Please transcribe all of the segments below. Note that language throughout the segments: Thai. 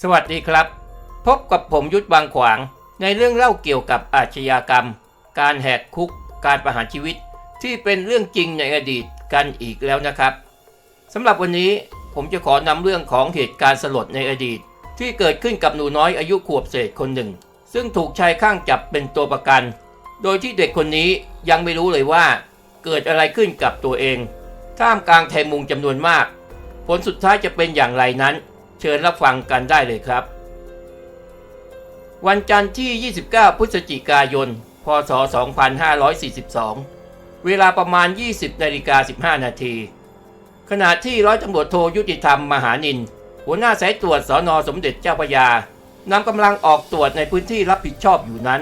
สวัสดีครับ พบกับผมยุทธบางขวาง ในเรื่องเล่าเกี่ยวกับอาชญากรรม การแหกคุก การประหารชีวิต ที่เป็นเรื่องจริงในอดีตกันอีกแล้วนะครับสำหรับวันนี้ผมจะขอนำเรื่องของเหตุการณ์สลดในอดีต ที่เกิดขึ้นกับหนูน้อยอายุขวบเศษคนหนึ่ง ซึ่งถูกชายข้างจับเป็นตัวประกัน โดยที่เด็กคนนี้ยังไม่รู้เลยว่า เกิดอะไรขึ้นกับตัวเอง ท่ามกลางไทยมุงจำนวนมาก ผลสุดท้ายจะเป็นอย่างไรนั้น เชิญรับฟังกันได้เลยครับ วันจันทร์ที่ 29 พฤศจิกายน พศ 2542 เวลาประมาณ 20นาฬิกา15 นาที ขณะที่ร้อยตำรวจโทยุติธรรมมหานิน หัวหน้าสายตรวจสอนอสมเด็จเจ้าพระยานำกำลังออกตรวจในพื้นที่รับผิดชอบอยู่นั้น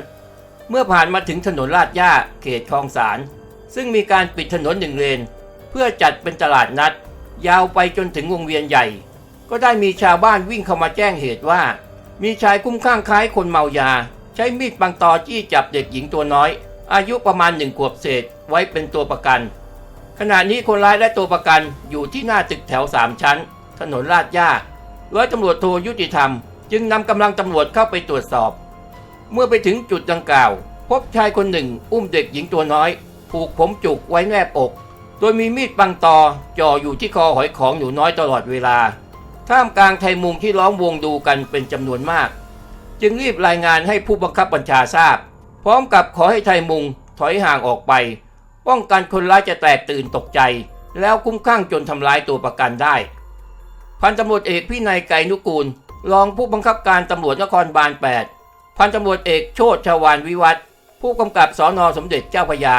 เมื่อผ่านมาถึงถนนลาดย่าเขตคลองสาร ซึ่งมีการปิดถนนหนึ่งเลน เพื่อจัดเป็นตลาดนัด ยาวไปจนถึงวงเวียนใหญ่ ก็ได้มีชาวบ้านวิ่งเข้ามาแจ้งเหตุว่า มีชายคุ้มข้างคล้ายคนเมายา ใช้มีดปังตอจี้จับเด็กหญิงตัวน้อย อายุประมาณหนึ่งขวบเศษไว้เป็นตัวประกัน ขณะนี้คนร้ายและตัวประกันอยู่ที่หน้าตึกแถวสามชั้น ถนนลาดย่าร้อยตำรวจโทยุติธรรม จึงนำกำลังตำรวจเข้าไปตรวจสอบ เมื่อไปถึงจุดดังกล่าว พบชายคนหนึ่งอุ้มเด็กหญิงตัวน้อย ผูกผมจุกไว้แนบอก โดยมีมีดปังตอจ่ออยู่ที่คอหอยของหนูน้อยตลอดเวลา ท่ามกลางไทยมุงที่ล้อมวงดูกันเป็นจำนวนมาก จึงรีบรายงานให้ผู้บังคับบัญชาทราบ พร้อมกับขอให้ไทยมุงถอยห่างออกไป ป้องกันคนร้ายจะแตกตื่นตกใจ แล้วคุ้มข้างจนทำร้ายตัวประกันได้ พันตำรวจเอกพินัยไกรนุกูล รองผู้บังคับการตำรวจนครบาล 8 พันตำรวจเอกโชติชวานวิวัฒผู้กำกับสอนอสมเด็จเจ้าพยา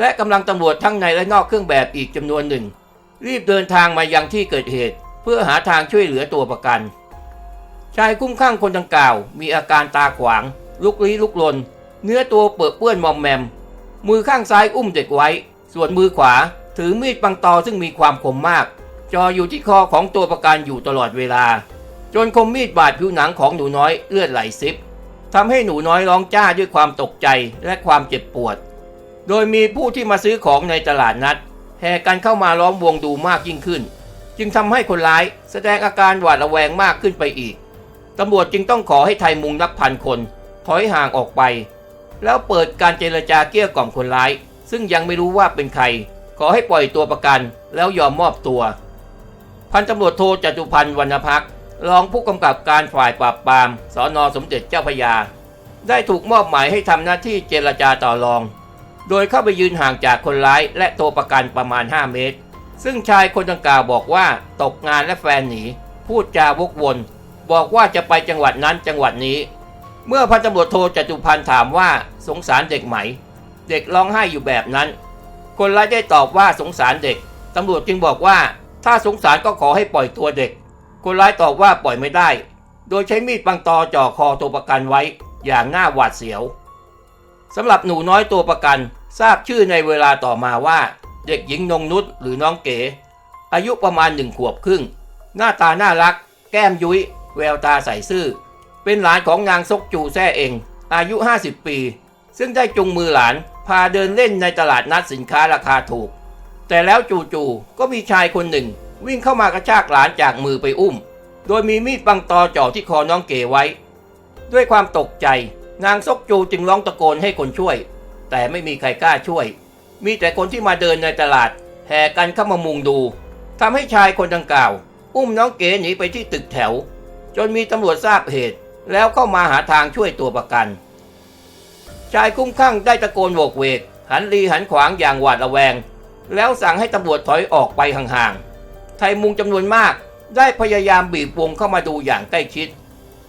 และกำลังตำรวจทั้งในและนอกเครื่องแบบอีกจำนวนหนึ่ง รีบเดินทางมายังที่เกิดเหตุ เพื่อหาทางช่วยเหลือตัวประกัน ชายคุ้มข้างคนดังกล่าว มีอาการตาขวาง ลุกลี้ลุกลน เนื้อตัวเปื้อนเปื้อนมอมแมม มือข้างซ้ายอุ้มเด็กไว้ ส่วนมือขวาถือมีดปังตอซึ่งมีความคมมาก จออยู่ที่คอของตัวประกันอยู่ตลอดเวลา จนคมมีดบาดผิวหนังของหนูน้อยเลือดไหลซิบทำให้หนูน้อยร้องจ้าด้วยความตกใจและความเจ็บปวด โดยมีผู้ที่มาซื้อของในตลาดนัดแห่กันเข้ามาล้อมวงดูมากยิ่งขึ้น จึงทำให้คนร้ายแสดงอาการหวาดระแวงมากขึ้นไปอีกตำรวจจึงต้องขอให้ไทยมุงนับพันคน ถอยห่างออกไป แล้วเปิดการเจรจาเกลี้ยกล่อมคนร้าย ซึ่งยังไม่รู้ว่าเป็นใคร ขอให้ปล่อยตัวประกันแล้วยอมมอบตัว พันตำรวจโทจตุพันธ์วรรณพักรองผู้กำกับการฝ่ายปราบปรามสอนอสมเด็จเจ้าพยา ได้ถูกมอบหมายให้ทำหน้าที่เจรจาต่อรอง โดยเข้าไปยืนห่างจากคนร้ายและตัวประกันประมาณ 5 เมตร ซึ่งชายคนดังกล่าวบอกว่าตกงานและแฟนหนี พูดจาวกวน บอกว่าจะไปจังหวัดนั้นจังหวัดนี้ เมื่อพันตำรวจโทจตุพันธ์ถามว่าสงสารเด็กไหม เด็กร้องไห้อยู่แบบนั้น คนร้ายได้ตอบว่าสงสารเด็ก ตำรวจจึงบอกว่า ถ้าสงสารก็ขอให้ปล่อยตัวเด็ก คนร้ายตอบว่าปล่อยไม่ได้ โดยใช้มีดปังตอจ่อคอตัวประกันไว้ อย่างน่าหวาดเสียวสำหรับหนูน้อยตัวประกันทราบชื่อในเวลาต่อมาว่า เด็กหญิงนงนุชหรือน้องเก๋ อายุประมาณหนึ่งขวบครึ่ง หน้าตาน่ารัก แก้มยุ้ย แววตาใสซื่อ เป็นหลานของนางซกจูแซ่เอง อายุ 50 ปี ซึ่งได้จุงมือหลานพาเดินเล่นในตลาดนัดสินค้าราคาถูก แต่แล้วจู่ๆก็มีชายคนหนึ่ง วิ่งเข้ามากระชากหลานจากมือไปอุ้ม โดยมีมีดปังตอจ่อที่คอน้องเก๋ไว้ ด้วยความตกใจ นางซกจูจึงร้องตะโกนให้คนช่วย แต่ไม่มีใครกล้าช่วย มีแต่คนที่มาเดินในตลาด แห่กันเข้ามามุงดูทำให้ชายคนดังกล่าว อุ้มน้องเก๋หนีไปที่ตึกแถว จนมีตำรวจทราบเหตุ แล้วเข้ามาหาทางช่วยตัวประกัน ชายคุ้มข้างได้ตะโกนโวกเวก หันรีหันขวางอย่างหวาดระแวง แล้วสั่งให้ตำรวจถอยออกไปห่างๆไทยมุงจำนวนมากได้พยายามบีบวงเข้ามาดูอย่างใกล้ชิด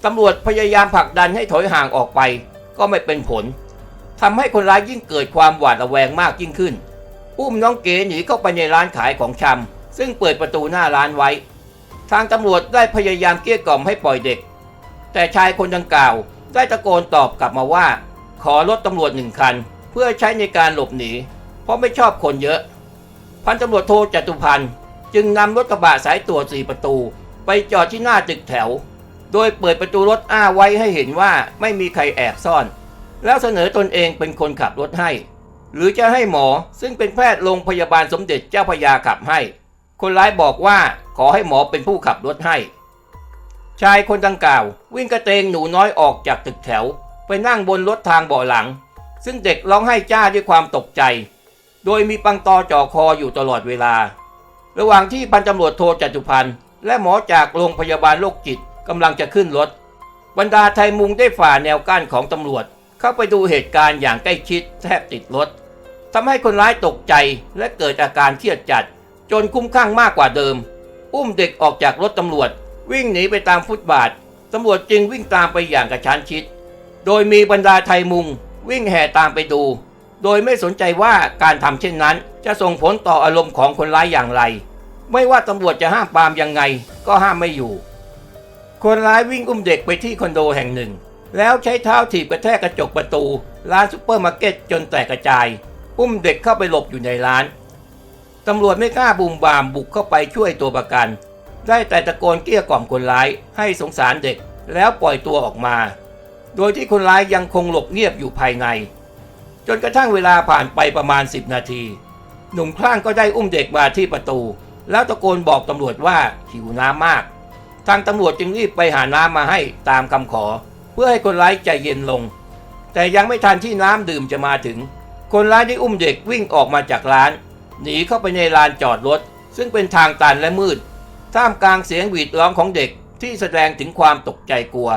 ตำรวจพยายามผลักดันให้ถอยห่างออกไป ก็ไม่เป็นผล ทำให้คนร้ายยิ่งเกิดความหวาดระแวงมากยิ่งขึ้น อุ้มน้องเก๋หนีเข้าไปในร้านขายของชำซึ่งเปิดประตูหน้าร้านไว้ ทางตำรวจได้พยายามเกลี้ยกล่อมให้ปล่อยเด็ก แต่ชายคนดังกล่าวได้ตะโกนตอบกลับมาว่า ขอรถตำรวจหนึ่งคัน เพื่อใช้ในการหลบหนี เพราะไม่ชอบคนเยอะ พันตำรวจโทจตุพันธ์จึงนำรถกระบะสายตรวจสี่ประตู ไปจอดที่หน้าตึกแถว โดยเปิดประตูรถอ้าไว้ให้เห็นว่าไม่มีใครแอบซ่อน แล้วเสนอตนเองเป็นคนขับรถให้ หรือจะให้หมอซึ่งเป็นแพทย์โรงพยาบาลสมเด็จเจ้าพยาขับให้ คนร้ายบอกว่าขอให้หมอเป็นผู้ขับรถให้ ชายคนดังกล่าว วิ่งกระเตงหนูน้อยออกจากตึกแถว ไปนั่งบนรถทางเบาะหลัง ซึ่งเด็กร้องไห้จ้าด้วยความตกใจ โดยมีปังตอจ่อคออยู่ตลอดเวลา ระหว่างที่พันตำรวจโทจตุพันธ์และหมอจากโรงพยาบาลโรคจิตกำลังจะขึ้นรถบรรดาไทยมุงได้ฝ่าแนวกั้นของตำรวจ เข้าไปดูเหตุการณ์อย่างใกล้ชิดแทบติดรถทำให้คนร้ายตกใจและเกิดอาการเครียดจัด จนคุ้มข้างมากกว่าเดิม อุ้มเด็กออกจากรถตำรวจ วิ่งหนีไปตามฟุตบาทตำรวจจึงวิ่งตามไปอย่างกระชั้นชิด โดยมีบรรดาไทยมุง วิ่งแห่ตามไปดู โดยไม่สนใจว่าการทำเช่นนั้น จะส่งผลต่ออารมณ์ของคนร้ายอย่างไร ไม่ว่าตำรวจจะห้ามปามยังไง ก็ห้ามไม่อยู่ คนร้ายวิ่งอุ้มเด็กไปที่คอนโดแห่งหนึ่ง แล้วใช้เท้าถีบกระแทกกระจกประตู ร้านซุปเปอร์มาร์เก็ตจนแตกกระจาย อุ้มเด็กเข้าไปหลบอยู่ในร้าน ตำรวจไม่กล้าบูมบามบุกเข้าไปช่วยตัวประกัน ได้แต่ตะโกนเกลี้ยกล่อมคนร้ายให้สงสารเด็กแล้วปล่อยตัวออกมา โดยที่คนร้ายยังคงหลบเงียบอยู่ภายใน จนกระทั่งเวลาผ่านไปประมาณ 10 นาที หนุ่มคลั่งก็ได้อุ้มเด็กมาที่ประตู แล้วตะโกนบอกตำรวจว่าหิวน้ำมาก ทางตำรวจจึงรีบไปหาน้ำมาให้ตามคำขอ เพื่อให้คนร้ายใจเย็นลง แต่ยังไม่ทันที่น้ำดื่มจะมาถึง คนร้ายได้อุ้มเด็กวิ่งออกมาจากร้าน หนีเข้าไปในลานจอดรถ ซึ่งเป็นทางตันและมืด ท่ามกลางเสียงหวีดร้องของเด็กที่แสดงถึงความตกใจกลัว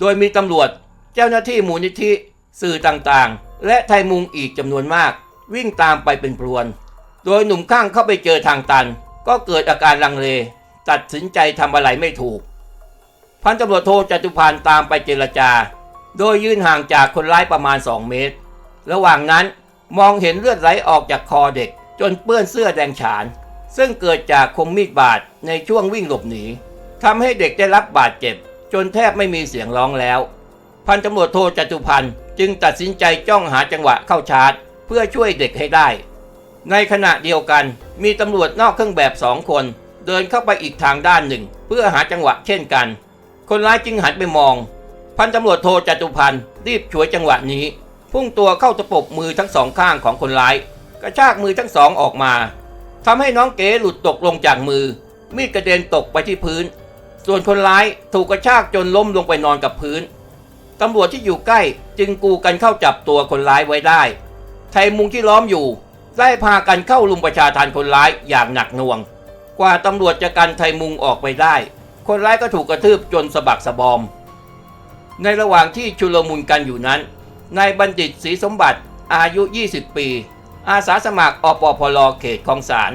โดยมีตำรวจ เจ้าหน้าที่มูลนิธิ สื่อต่างๆ และไทยมุงอีกจำนวนมาก วิ่งตามไปเป็นพรวน โดยหนุ่มข้างเข้าไปเจอทางตัน ก็เกิดอาการลังเล ตัดสินใจทำอะไรไม่ถูก พันตำรวจโทจตุพันธ์ตามไปเจรจา โดยยืนห่างจากคนร้ายประมาณ 2 เมตร ระหว่างนั้นมองเห็นเลือดไหลออกจากคอเด็ก จนเปื้อนเสื้อแดงฉาน ซึ่งเกิดจากคมมีดบาดในช่วงวิ่งหลบหนีทำให้เด็กได้รับบาดเจ็บ จนแทบไม่มีเสียงร้องแล้ว พันตำรวจโทจตุพันธ์จึงตัดสินใจจ้องหาจังหวะเข้าชาร์จ เพื่อช่วยเด็กให้ได้ ในขณะเดียวกันมีตำรวจนอกเครื่องแบบสองคน เดินเข้าไปอีกทางด้านหนึ่ง เพื่อหาจังหวะเช่นกัน คนร้ายจึงหันไปมอง พันตำรวจโทจตุพันธ์รีบฉวยจังหวะนี้ พุ่งตัวเข้าตะปบมือทั้งสองข้างของคนร้าย กระชากมือทั้งสองออกมาทำให้น้องเก๋หลุดตกลงจากมือ มีดกระเด็นตกไปที่พื้น ส่วนคนร้ายถูกกระชากจนล้มลงไปนอนกับพื้นตำรวจที่อยู่ใกล้จึงกูกันเข้าจับตัวคนร้ายไว้ได้ ไทยมุงที่ล้อมอยู่ ได้พากันเข้าลุมประชาทานคนร้ายอย่างหนักหน่วง กว่าตำรวจจะกันไทยมุงออกไปได้ คนร้ายก็ถูกกระทืบจนสะบักสะบอม ในระหว่างที่ชุลมุนกันอยู่นั้น นายบัณฑิตศรีสมบัติอายุ 20 ปี อาสาสมัครอปพลเขตคลองสาร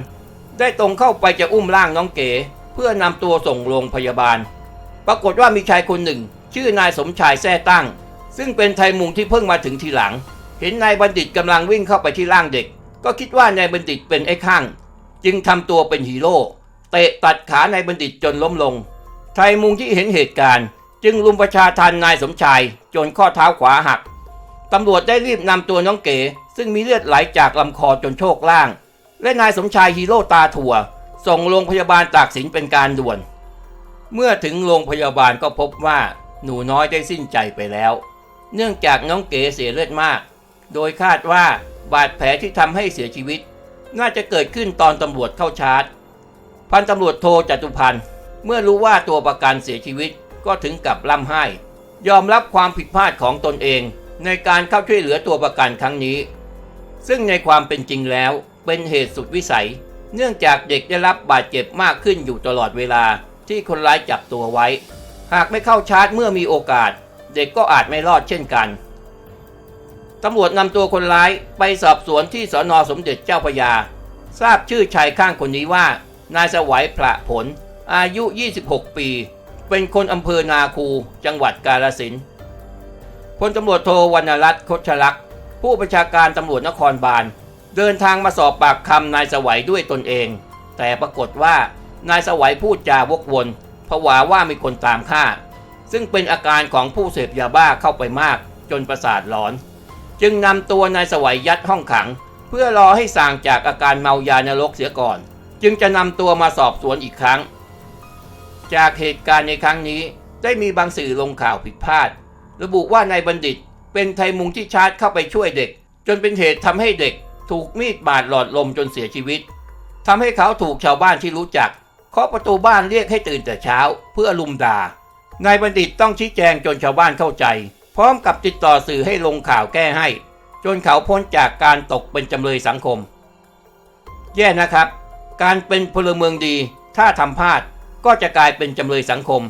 ได้ตรงเข้าไปจะอุ้มร่างน้องเก๋ เพื่อนำตัวส่งโรงพยาบาล ปรากฏว่ามีชายคนหนึ่ง ชื่อนายสมชายแท้ตั้ง ซึ่งเป็นไทยมุงที่เพิ่งมาถึงทีหลัง เห็นนายบัณฑิตกำลังวิ่งเข้าไปที่ร่างเด็ก ก็คิดว่านายบัณฑิตเป็นไอ้ข้าง จึงทำตัวเป็นฮีโร่เตะตัดขานายบัณฑิตจนล้มลง ไทยมุงที่เห็นเหตุการณ์ จึงรุมประชาทันนายสมชายจนข้อเท้าขวาหักตำรวจได้รีบนำตัวน้องเก๋ ซึ่งมีเลือดไหลจากลำคอจนโชกล่าง และนายสมชายฮีโร่ตาถั่ว ส่งโรงพยาบาลตากสินเป็นการด่วน เมื่อถึงโรงพยาบาลก็พบว่าหนูน้อยได้สิ้นใจไปแล้ว เนื่องจากน้องเก๋เสียเลือดมาก โดยคาดว่าบาดแผลที่ทำให้เสียชีวิต น่าจะเกิดขึ้นตอนตำรวจเข้าชาร์จ พันตำรวจโทจตุพันธ์ เมื่อรู้ว่าตัวประกันเสียชีวิตก็ถึงกับร่ำไห้ ยอมรับความผิดพลาดของตนเอง ในการเข้าช่วยเหลือตัวประกันครั้งนี้ ซึ่งในความเป็นจริงแล้วเป็นเหตุสุดวิสัย เนื่องจากเด็กได้รับบาดเจ็บมากขึ้นอยู่ตลอดเวลาที่คนร้ายจับตัวไว้ หากไม่เข้าชาร์จเมื่อมีโอกาส เด็กก็อาจไม่รอดเช่นกันตำรวจนำตัวคนร้ายไปสอบสวนที่สอนอสมเด็จเจ้าพยา ทราบชื่อชายข้างคนนี้ว่า นายสวัยพระผล อายุ 26 ปี เป็นคนอำเภอนาคู จังหวัดกาฬสินพลตำรวจโทวรรณรัตน์คชลักษ์ผู้บัญชาการตำรวจนครบาล เดินทางมาสอบปากคำนายสวัยด้วยตนเอง แต่ปรากฏว่านายสวัยพูดจาวกวนผวาว่ามีคนตามฆ่า ซึ่งเป็นอาการของผู้เสพยาบ้าเข้าไปมากจนประสาทหลอน จึงนำตัวนายสวัยยัดห้องขัง เพื่อรอให้ส่างจากอาการเมายานรกเสียก่อน จึงจะนำตัวมาสอบสวนอีกครั้ง จากเหตุการณ์ในครั้งนี้ ได้มีบางสื่อลงข่าวผิดพลาด ระบุว่านายบัณฑิต เป็นไทยมุงที่ชาร์จเข้าไปช่วยเด็ก จนเป็นเหตุทำให้เด็ก ถูกมีดบาดหลอดลมจนเสียชีวิตทำให้เขาถูกชาวบ้านที่รู้จักเคาะประตูบ้านเรียกให้ตื่นแต่เช้า เพื่อลุมด่านายบัณฑิตต้องชี้แจงจนชาวบ้านเข้าใจ พร้อมกับติดต่อสื่อให้ลงข่าวแก้ให้ จนเขาพ้นจากการตกเป็นจำเลยสังคม แย่นะครับ การเป็นพลเมืองดีถ้าทำพลาด ก็จะกลายเป็นจำเลยสังคม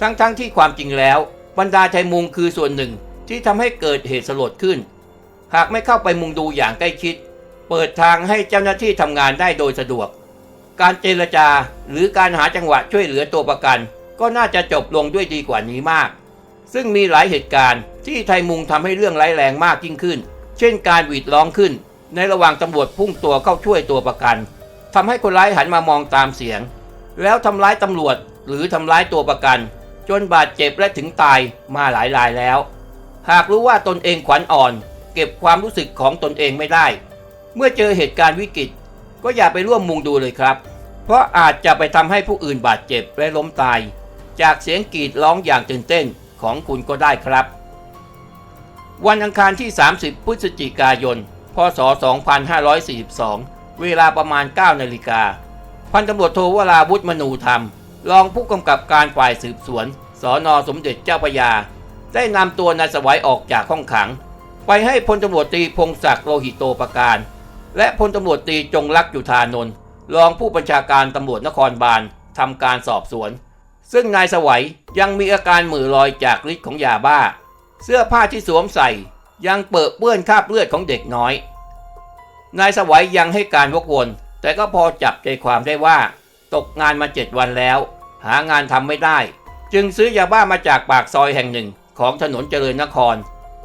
ทั้งๆทที่ความจริงแล้วบรรดาชายมุงคือส่วนหนึ่งที่ทำให้เกิดเหตุสลดขึ้น หากไม่เข้าไปมุงดูอย่างใกล้ชิด เปิดทางให้เจ้าหน้าที่ทำงานได้โดยสะดวก การเจรจาหรือการหาจังหวะช่วยเหลือตัวประกัน ก็น่าจะจบลงด้วยดีกว่านี้มาก ซึ่งมีหลายเหตุการณ์ที่ไทยมุงทำให้เรื่องร้ายแรงมากยิ่งขึ้น เช่นการหวีดร้องขึ้น ในระหว่างตำรวจพุ่งตัวเข้าช่วยตัวประกันทำให้คนร้ายหันมามองตามเสียง แล้วทำร้ายตำรวจหรือทำร้ายตัวประกัน จนบาดเจ็บและถึงตายมาหลายรายแล้ว หากรู้ว่าตนเองขวัญอ่อน เก็บความรู้สึกของตนเองไม่ได้ เมื่อเจอเหตุการณ์วิกฤต ก็อย่าไปร่วมมุงดูเลยครับ เพราะอาจจะไปทำให้ผู้อื่นบาดเจ็บและล้มตาย จากเสียงกรีดร้องอย่างตื่นเต้นของคุณก็ได้ครับ วันอังคารที่ 30 พฤศจิกายน พศ 2542 เวลาประมาณ 9 นาฬิกา พันตำรวจโทวราวุฒิมนูธรรม รองผู้กำกับการฝ่ายสืบสวน สอนอสมเด็จเจ้าพระยา ได้นำตัวนายสวัยออกจากห้องขัง ไปให้พลตำรวจตรีพงศักดิ์โลหิตโตประการ และพลตำรวจตรีจงรักจุธานนท์รองผู้บัญชาการตำรวจนครบาลทำการสอบสวน ซึ่งนายสวัยยังมีอาการมือลอยจากฤทธิ์ของยาบ้า เสื้อผ้าที่สวมใส่ยังเปิดเปื้อนคราบเลือดของเด็กน้อย นายสวัยยังให้การวกวน แต่ก็พอจับใจความได้ว่า ตกงานมาเจ็ดวันแล้ว หางานทำไม่ได้ จึงซื้อยาบ้ามาจากปากซอยแห่งหนึ่งของถนนเจริญนคร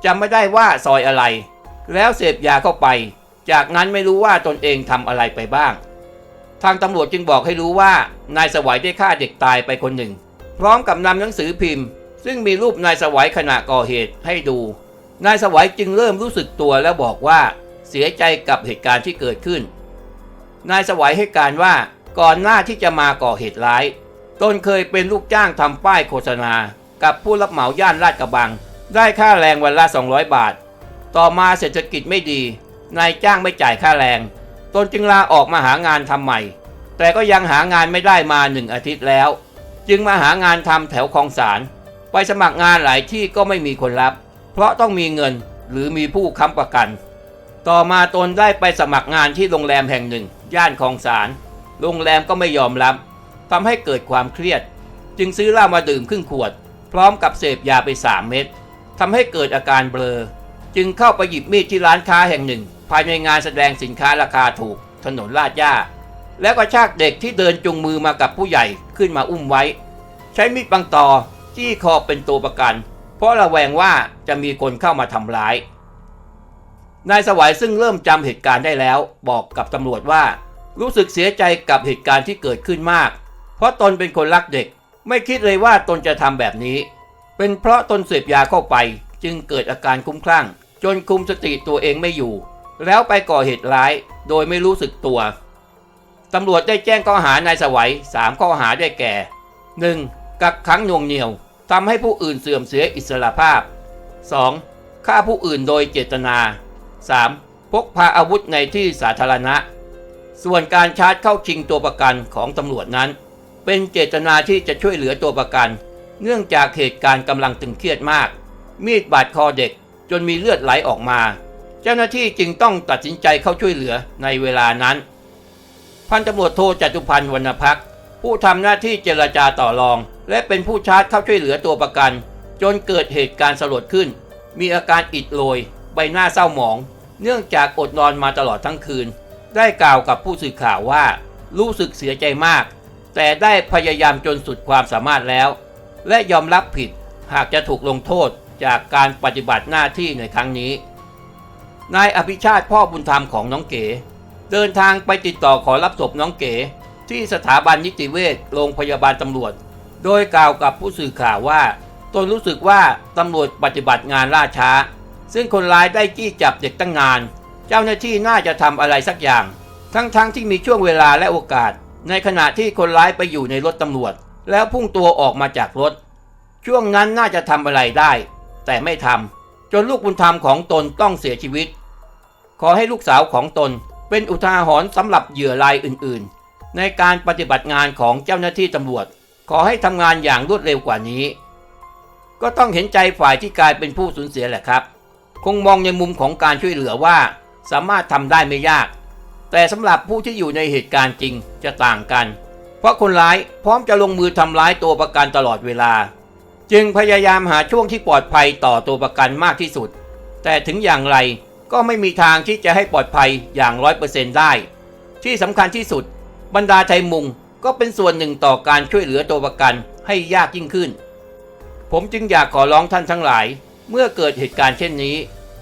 จำไม่ได้ว่าซอยอะไร แล้วเสพยาเข้าไป จากนั้นไม่รู้ว่าตนเองทำอะไรไปบ้าง ทางตำรวจจึงบอกให้รู้ว่านายสวัยได้ฆ่าเด็กตายไปคนหนึ่ง พร้อมกับนำหนังสือพิมพ์ ซึ่งมีรูปนายสวัยขณะก่อเหตุให้ดู นายสวัยจึงเริ่มรู้สึกตัวแล้วบอกว่า เสียใจกับเหตุการณ์ที่เกิดขึ้น นายสวัยให้การว่าก่อนหน้าที่จะมาก่อเหตุร้ายตนเคยเป็นลูกจ้างทำป้ายโฆษณา กับผู้รับเหมาย่านลาดกระบัง ได้ค่าแรงวันละ 200 บาท ต่อมาเศรษฐกิจไม่ดี นายจ้างไม่จ่ายค่าแรง ตนจึงลาออกมาหางานทำใหม่ แต่ก็ยังหางานไม่ได้มาหนึ่งอาทิตย์แล้ว จึงมาหางานทำแถวคลองสารไปสมัครงานหลายที่ก็ไม่มีคนรับ เพราะต้องมีเงินหรือมีผู้ค้ำประกัน ต่อมาตนได้ไปสมัครงานที่โรงแรมแห่งหนึ่ง ย่านคลองสาร โรงแรมก็ไม่ยอมรับทำให้เกิดความเครียด จึงซื้อเหล้ามาดื่มครึ่งขวด พร้อมกับเสพยาไป3เม็ดทำให้เกิดอาการเบลอ จึงเข้าไปหยิบมีดที่ร้านค้าแห่งหนึ่ง ภายในงานแสดงสินค้าราคาถูก ถนนลาดย่า แล้วก็ชากเด็กที่เดินจุงมือมากับผู้ใหญ่ขึ้นมาอุ้มไว้ ใช้มีดบังตอจี้คอเป็นตัวประกัน เพราะระแวงว่าจะมีคนเข้ามาทำร้าย นายสวัยซึ่งเริ่มจำเหตุการณ์ได้แล้ว บอกกับตำรวจว่า รู้สึกเสียใจกับเหตุการณ์ที่เกิดขึ้นมาก เพราะตนเป็นคนรักเด็ก ไม่คิดเลยว่าตนจะทำแบบนี้ เป็นเพราะตนเสพยาเข้าไป จึงเกิดอาการคุ้มคลั่ง จนคุมสติตัวเองไม่อยู่ แล้วไปก่อเหตุร้าย โดยไม่รู้สึกตัวตำรวจได้แจ้งข้อหานายสวัย3ข้อหาได้แก่ 1. กักขังหน่วงเหนี่ยวทำให้ผู้อื่นเสื่อมเสียอิสรภาพ 2. ฆ่าผู้อื่นโดยเจตนา 3. พกพาอาวุธในที่สาธารณะ ส่วนการชาร์จเข้าชิงตัวประกันของตำรวจนั้น เป็นเจตนาที่จะช่วยเหลือตัวประกัน เนื่องจากเหตุการณ์กำลังตึงเครียดมาก มีดบาดคอเด็กจนมีเลือดไหลออกมา เจ้าหน้าที่จึงต้องตัดสินใจเข้าช่วยเหลือในเวลานั้น พันตำรวจโทจตุพันธ์วรรณพักผู้ทำหน้าที่เจรจาต่อรอง และเป็นผู้ชาร์จเข้าช่วยเหลือตัวประกัน จนเกิดเหตุการณ์สลดขึ้น มีอาการอิดโรย บหน้าเศร้าหมอง เนื่องจากอดนอนมาตลอดทั้งคืน ได้กล่าวกับผู้สื่อข่าวว่า รู้สึกเสียใจมาก แต่ได้พยายามจนสุดความสามารถแล้ว และยอมรับผิดหากจะถูกลงโทษจากการปฏิบัติหน้าที่ในครั้งนี้ นายอภิชาติพ่อบุญธรรมของน้องเก๋ เดินทางไปติดต่อขอรับศพน้องเก๋ ที่สถาบันนิติเวชโรงพยาบาลตำรวจ โดยกล่าวกับผู้สื่อข่าวว่า ตนรู้สึกว่าตำรวจปฏิบัติงานล่าช้า ซึ่งคนร้ายได้จี้จับเด็กตั้งนาน เจ้าหน้าที่น่าจะทำอะไรสักอย่าง ทั้งๆทที่มีช่วงเวลาและโอกาส ในขณะที่คนร้ายไปอยู่ในรถตำรวจ แล้วพุ่งตัวออกมาจากรถ ช่วงนั้นน่าจะทำอะไรได้ แต่ไม่ทำจนลูกบุญธรรมของตนต้องเสียชีวิต ขอให้ลูกสาวของตนเป็นอุทาหรณ์สำหรับเหยื่อรายอื่นๆ ในการปฏิบัติงานของเจ้าหน้าที่ตำรวจ ขอให้ทำงานอย่างรวดเร็วกว่านี้ ก็ต้องเห็นใจฝ่ายที่กลายเป็นผู้สูญเสียแหละครับ คงมองในมุมของการช่วยเหลือว่า สามารถทำได้ไม่ยาก แต่สำหรับผู้ที่อยู่ในเหตุการณ์จริงจะต่างกัน เพราะคนร้ายพร้อมจะลงมือทำร้ายตัวประกันตลอดเวลา จึงพยายามหาช่วงที่ปลอดภัยต่อตัวประกันมากที่สุด แต่ถึงอย่างไรก็ไม่มีทางที่จะให้ปลอดภัยอย่างร้อยเปอร์เซนต์ได้ ที่สำคัญที่สุด บรรดาไทยมุงก็เป็นส่วนหนึ่งต่อการช่วยเหลือตัวประกันให้ยากยิ่งขึ้น ผมจึงอยากขอร้องท่านทั้งหลาย เมื่อเกิดเหตุการณ์เช่นนี้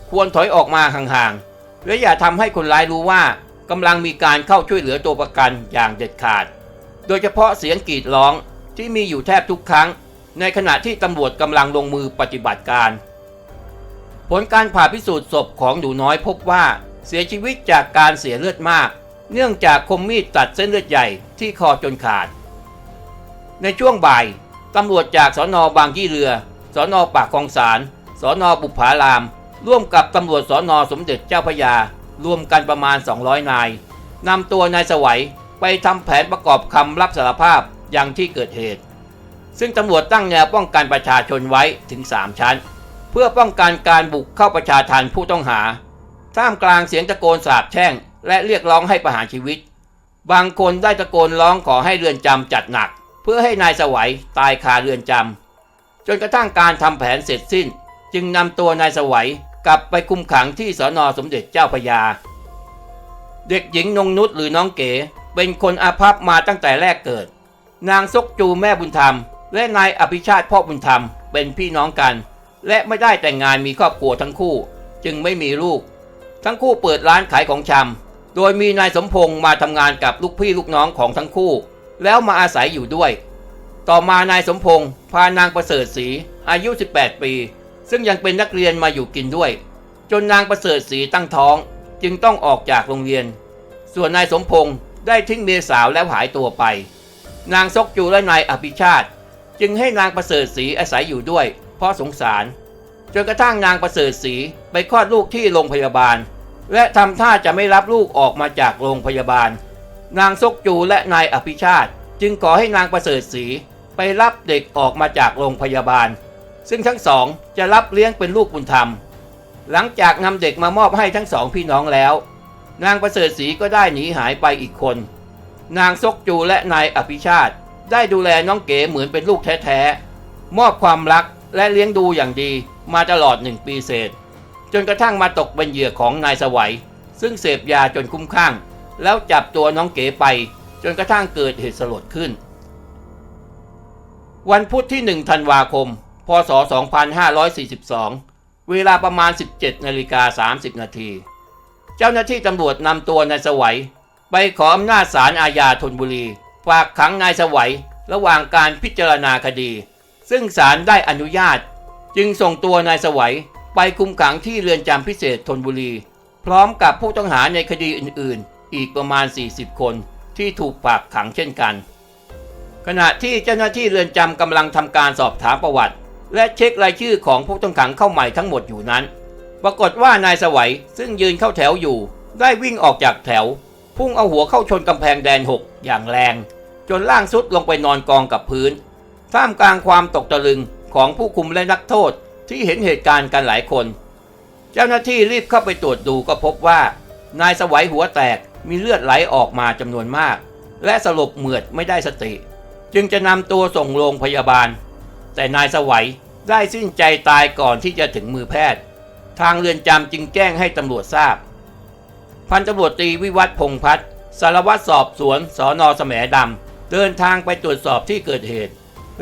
ควรถอยออกมาห่างๆและอย่าทำให้คนร้ายรู้ว่ากำลังมีการเข้าช่วยเหลือตัวประกันอย่างเด็ดขาด โดยเฉพาะเสียงกรีดร้องที่มีอยู่แทบทุกครั้ง ในขณะที่ตำรวจกำลังลงมือปฏิบัติการ ผลการผ่าพิสูจน์ศพของหนูน้อยพบว่าเสียชีวิตจากการเสียเลือดมาก เนื่องจากคมมีดตัดเส้นเลือดใหญ่ที่คอจนขาด ในช่วงบ่ายตำรวจจากสอนอบางยี่เรือสอนอปากคลองสาร สอนอบุพาราม ร่วมกับตำรวจสอนอสมเด็จเจ้าพระยา รวมกันประมาณ 200 นายนำตัวนายสวัยไปทำแผนประกอบคำรับสารภาพอยังที่เกิดเหตุ ซึ่งตำรวจตั้งแนวป้องกันประชาชนไว้ถึง 3 ชั้น เพื่อป้องกันการบุกเข้าประชาทันผู้ต้องหา ท่ามกลางเสียงตะโกนสาบแช่ง และเรียกร้องให้ประหารชีวิต บางคนได้ตะโกนร้องขอให้เรือนจำจัดหนัก เพื่อให้นายสวัยตายคาเรือนจำจนกระทั่งการทำแผนเสร็จสิ้น จึงนำตัวนายสวัยกลับไปคุมขังที่สอนอสมเด็จเจ้าพยา เด็กหญิงนงนุชหรือน้องเก๋ เป็นคนอาภัพมาตั้งแต่แรกเกิด นางซกจูแม่บุญธรรม และนายอภิชาติพ่อบุญธรรมเป็นพี่น้องกัน และไม่ได้แต่งงานมีครอบครัวทั้งคู่ จึงไม่มีลูก ทั้งคู่เปิดร้านขายของชำโดยมีนายสมพงษ์มาทำงานกับลูกพี่ลูกน้องของทั้งคู่ แล้วมาอาศัยอยู่ด้วย ต่อมานายสมพงษ์พานางประเสริฐศรีอายุ 18 ปี ซึ่งยังเป็นนักเรียนมาอยู่กินด้วย จนนางประเสริฐศรีตั้งท้อง จึงต้องออกจากโรงเรียน ส่วนนายสมพงษ์ได้ทิ้งเมียสาวแล้วหายตัวไป นางซกจูและนายอภิชาติ จึงให้นางประเสริฐศรีอาศัยอยู่ด้วย เพราะสงสาร จนกระทั่งนางประเสริฐศรีไปคลอดลูกที่โรงพยาบาล และทำท่าจะไม่รับลูกออกมาจากโรงพยาบาล นางซกจูและนายอภิชาติ จึงขอให้นางประเสริฐศรีไปรับเด็กออกมาจากโรงพยาบาล ซึ่งทั้งสองจะรับเลี้ยงเป็นลูกบุญธรรม หลังจากนำเด็กมามอบให้ทั้งสองพี่น้องแล้ว นางประเสริฐศรีก็ได้หนีหายไปอีกคน นางซกจูและนายอภิชาติ ได้ดูแลน้องเก๋เหมือนเป็นลูกแท้ๆ มอบความรักและเลี้ยงดูอย่างดีมาตลอดหนึ่งปีเศษ จนกระทั่งมาตกเป็นเหยื่อของนายสวัย ซึ่งเสพยาจนคุ้มข้าง แล้วจับตัวน้องเก๋ไป จนกระทั่งเกิดเหตุสลดขึ้น วันพุธที่1ธันวาคม พศ 2542 เวลาประมาณ 17นาฬิกา30 นาที เจ้าหน้าที่ตำรวจนำตัวนายสวัย ไปขออำนาจศาลอาญาธนบุรีฝากขังนายสวัยระหว่างการพิจารณาคดี ซึ่งศาลได้อนุญาต จึงส่งตัวนายสวัยไปคุมขังที่เรือนจำพิเศษธนบุรี พร้อมกับผู้ต้องหาในคดีอื่น ๆ อีกประมาณ 40 คนที่ถูกฝากขังเช่นกัน ขณะที่เจ้าหน้าที่เรือนจำกำลังทำการสอบถามประวัติ และเช็ครายชื่อของผู้ต้องขังเข้าใหม่ทั้งหมดอยู่นั้น ปรากฏว่านายสวัยซึ่งยืนเข้าแถวอยู่ ได้วิ่งออกจากแถว พุ่งเอาหัวเข้าชนกำแพงแดนหกอย่างแรง จนล่างสุดลงไปนอนกองกับพื้น ท่ามกลางความตกตะลึงของผู้คุมและนักโทษที่เห็นเหตุการณ์กันหลายคน เจ้าหน้าที่รีบเข้าไปตรวจดูก็พบว่า นายสวัยหัวแตกมีเลือดไหลออกมาจำนวนมาก และสลบเหมือดไม่ได้สติ จึงจะนำตัวส่งโรงพยาบาล แต่นายสวัยได้สิ้นใจตายก่อนที่จะถึงมือแพทย์ ทางเรือนจำจึงแจ้งให้ตำรวจทราบ พันตำรวจตรีวิวัฒพงษ์พัฒน์สารวัตรสอบสวนสอนอแสมดำเดินทางไปตรวจสอบที่เกิดเหตุ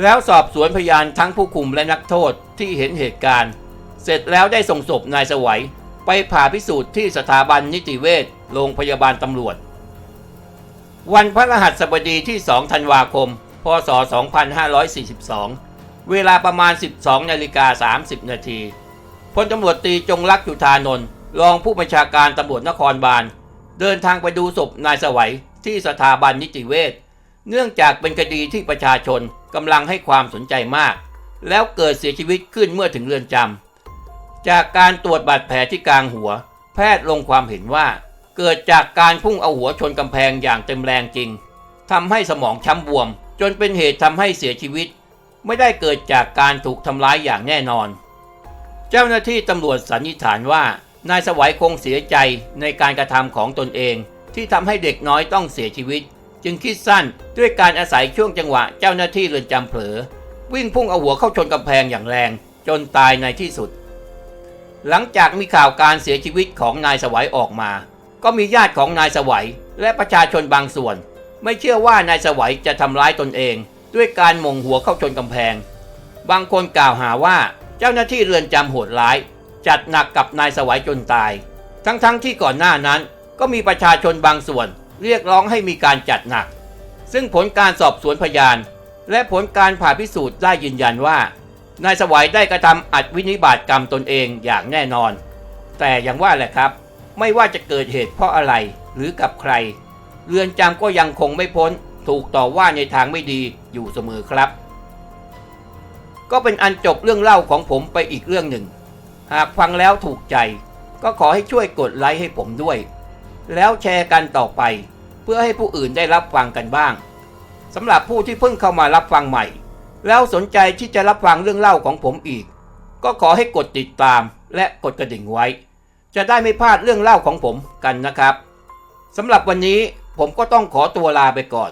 แล้วสอบสวนพยานทั้งผู้คุมและนักโทษที่เห็นเหตุการณ์ เสร็จแล้วได้ส่งศพนายสวัยไปผ่าพิสูจน์ที่สถาบันนิติเวชโรงพยาบาลตำรวจ วันพระรหัสบดีที่ 2 ธันวาคม พศ 2542 เวลาประมาณ 12นาฬิกา30 นาทีพลตำรวจตีจงรักจุธานนท์รองผู้บัญชาการตำรวจนครบาล เดินทางไปดูศพนายสวัยที่สถาบันนิติเวชเนื่องจากเป็นคดีที่ประชาชนกำลังให้ความสนใจมาก แล้วเกิดเสียชีวิตขึ้นเมื่อถึงเรือนจำจากการตรวจบาดแผลที่กลางหัว แพทย์ลงความเห็นว่า เกิดจากการพุ่งเอาหัวชนกำแพงอย่างเต็มแรงจริงทำให้สมองช้ำบวม จนเป็นเหตุทำให้เสียชีวิต ไม่ได้เกิดจากการถูกทำร้ายอย่างแน่นอน เจ้าหน้าที่ตำรวจสันนิษฐานว่านายสวัยคงเสียใจในการกระทำของตนเอง ที่ทำให้เด็กน้อยต้องเสียชีวิต จึงคิดสั้นด้วยการอาศัยช่วงจังหวะเจ้าหน้าที่เรือนจำเผลอ วิ่งพุ่งเอาหัวเข้าชนกำแพงอย่างแรง จนตายในที่สุด หลังจากมีข่าวการเสียชีวิตของนายสวัยออกมา ก็มีญาติของนายสวัยและประชาชนบางส่วน ไม่เชื่อว่านายสวัยจะทำร้ายตนเอง ด้วยการหม่งหัวเข้าชนกำแพง บางคนกล่าวหาว่าเจ้าหน้าที่เรือนจำโหดร้าย จัดหนักกับนายสวัยจนตาย ทั้งๆทที่ก่อนหน้านั้นก็มีประชาชนบางส่วนเรียกร้องให้มีการจัดหนัก ซึ่งผลการสอบสวนพยาน และผลการผ่าพิสูจน์ได้ยืนยันว่า นายสวัยได้กระทำอัดวินิบาตกรรมตนเองอย่างแน่นอน แต่อย่างว่าแหละครับ ไม่ว่าจะเกิดเหตุเพราะอะไรหรือกับใคร เรือนจำก็ยังคงไม่พ้น ถูกต่อว่าในทางไม่ดีอยู่เสมอครับ ก็เป็นอันจบเรื่องเล่าของผมไปอีกเรื่องหนึ่ง หากฟังแล้วถูกใจ ก็ขอให้ช่วยกดไลค์ให้ผมด้วย แล้วแชร์กันต่อไป เพื่อให้ผู้อื่นได้รับฟังกันบ้างสำหรับผู้ที่เพิ่งเข้ามารับฟังใหม่ แล้วสนใจที่จะรับฟังเรื่องเล่าของผมอีก ก็ขอให้กดติดตามและกดกระดิ่งไว้ จะได้ไม่พลาดเรื่องเล่าของผมกันนะครับสำหรับวันนี้ผมก็ต้องขอตัวลาไปก่อน